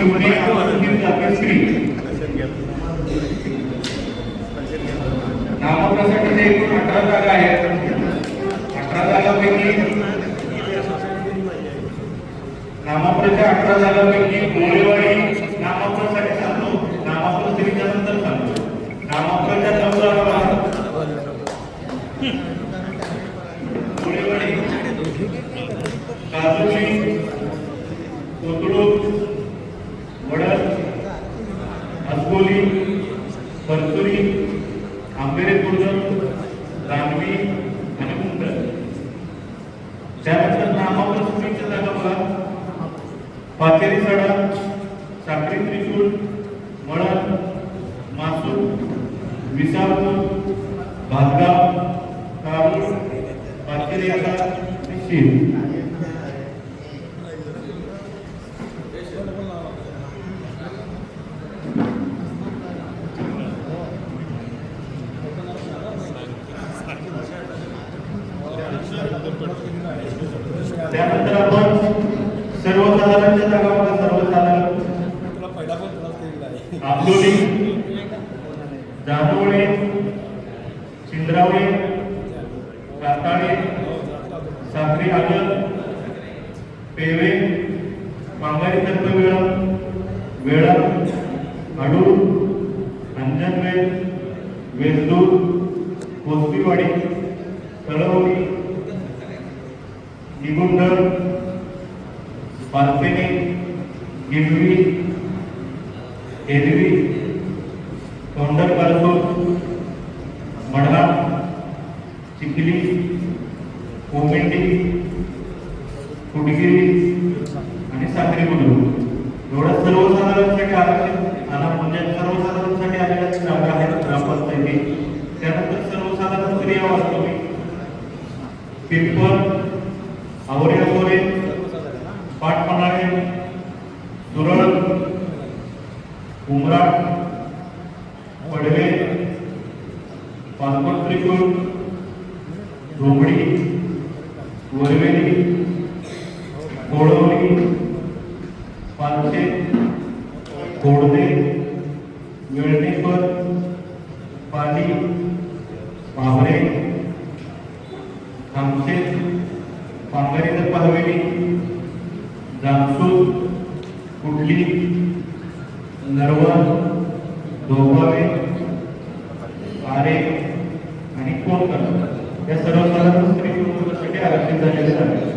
पिंपरी अनुसूचित एकूण अठरा जागा आहेत अठरा जागांपैकी नामाप्रच्या अठरा जागांपैकी गोळेवाडी नामाप्रसाठी सांगतो नामाप्र नंतर सांगतो नामाप्रच्या नऊ जागा परतुरी आंबेरे खुर्द दानवी आणि मुंड त्यानंतर नामावर सुमीच्या जागा बघा. पाचेरी सडा साखरी त्रिशूळ मळण मासूर विसापूर भातगाव कारूळ पाचेरी आता शीर. त्यानंतर आपण सर्वसाधारणच्या जागा बघा सर्वसाधारण आंबोली जानोळे चिंद्रावळे काताळे साखरी आगल पेवे मांगारी तर्फ वेळा अडूर अंजनवेल वेल्दूर कोसबीवाडी तळवडी निगुंड पालपेने गिरवी एरवी तोंडर कालसूर मढा चिखली कोमेंडी कुडगिरी आणि साखरी बुद्रुक एवढं सर्वसाधारणसाठी आरक्षित आणि म्हणजे सर्वसाधारणसाठी आलेल्या जागा आहेत ग्रामपंचायती त्यानंतर सर्वसाधारण क्रिया वाचतो मी पिंपळ आवरे असोरे पाटपणाळे सुरळ उमराट पडवे पानपट त्रिकोण धोबडी वरवेली कोळवली पालशे कोडदे वेळणेश्वर पाली भावरे कामगारी जर पाहावी जामसूर कुठली? नरवण धोबावे आरे आणि कोण या सर्व सर्वसाधारण स्त्री कुटुंबासाठी आरक्षित झालेले आहे